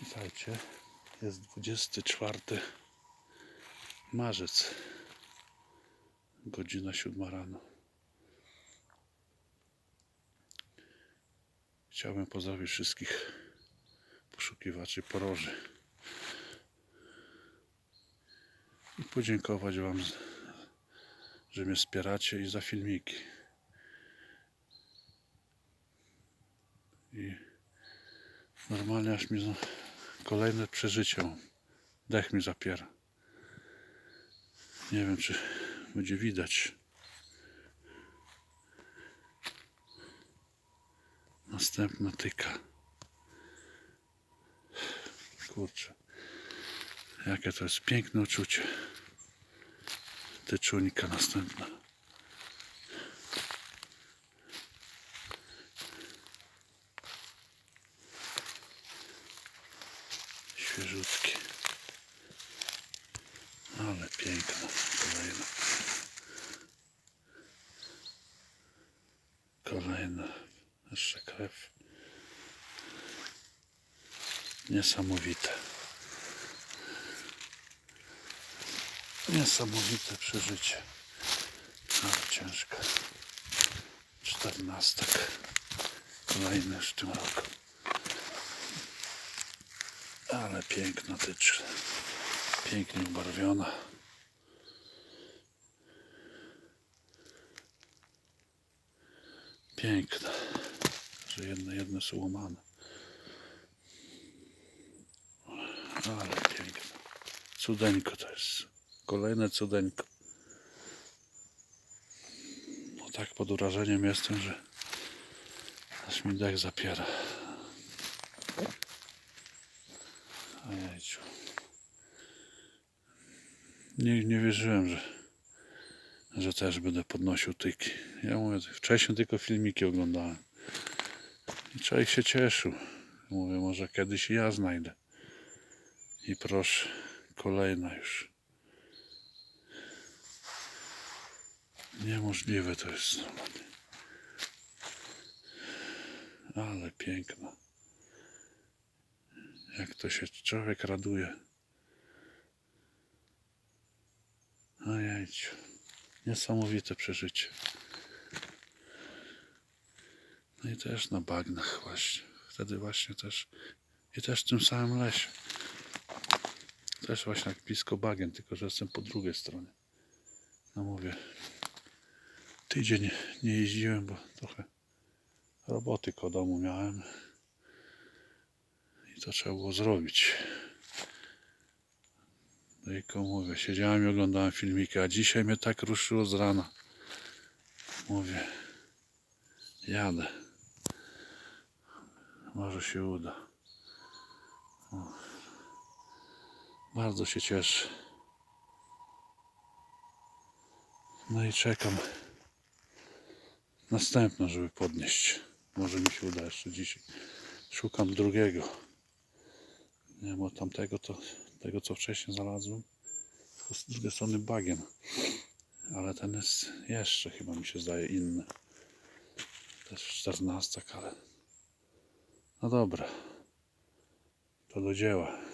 Witajcie. Jest 24 marzec. Godzina 7 rano. Chciałbym pozdrowić wszystkich poszukiwaczy poroży. I podziękować Wam, że mnie wspieracie i za filmiki. I normalnie aż mi kolejne przeżycie. Dech mi zapiera. Nie wiem, czy będzie widać. Następna tyka. Kurczę. Jakie to jest piękne uczucie. Tyczunika następna. Świeżutkie. Ale piękna. Kolejna. Kolejna. Jeszcze krew. Niesamowite. Niesamowite przeżycie. Ale ciężka. Czternastek. Kolejny w tym roku. Ale piękna tycz. Pięknie ubarwiona. Piękna. Że jedne, jedne są łamane. Ale piękna. Cudeńko to jest. Kolejne cudeńko. No tak pod wrażeniem jestem, że aż mi dech zapiera. Ojejciu. Nie, nie wierzyłem, że, że też będę podnosił tyki. Ja mówię, wcześniej tylko filmiki oglądałem. I człowiek się cieszył. Mówię, może kiedyś ja znajdę. I proszę, kolejna już. Niemożliwe to jest. Ale piękna. Jak to się człowiek raduje. Ojejciu. Niesamowite przeżycie. No i też na bagnach właśnie. Wtedy właśnie też i też w tym samym lesie. Też właśnie jak blisko bagien, tylko że jestem po drugiej stronie. No mówię, tydzień nie jeździłem, bo trochę roboty koło domu miałem. I to trzeba było zrobić. No i mówię, siedziałem i oglądałem filmiki, a dzisiaj mnie tak ruszyło z rana. Mówię, jadę. Może się uda. O. Bardzo się cieszę. No i czekam następną, żeby podnieść. Może mi się uda jeszcze dzisiaj. Szukam drugiego. Nie, bo tamtego to, tego co wcześniej znalazłem, to z drugiej strony bagien. Ale ten jest jeszcze chyba mi się zdaje inny. Też 14, ale no dobra. To do dzieła.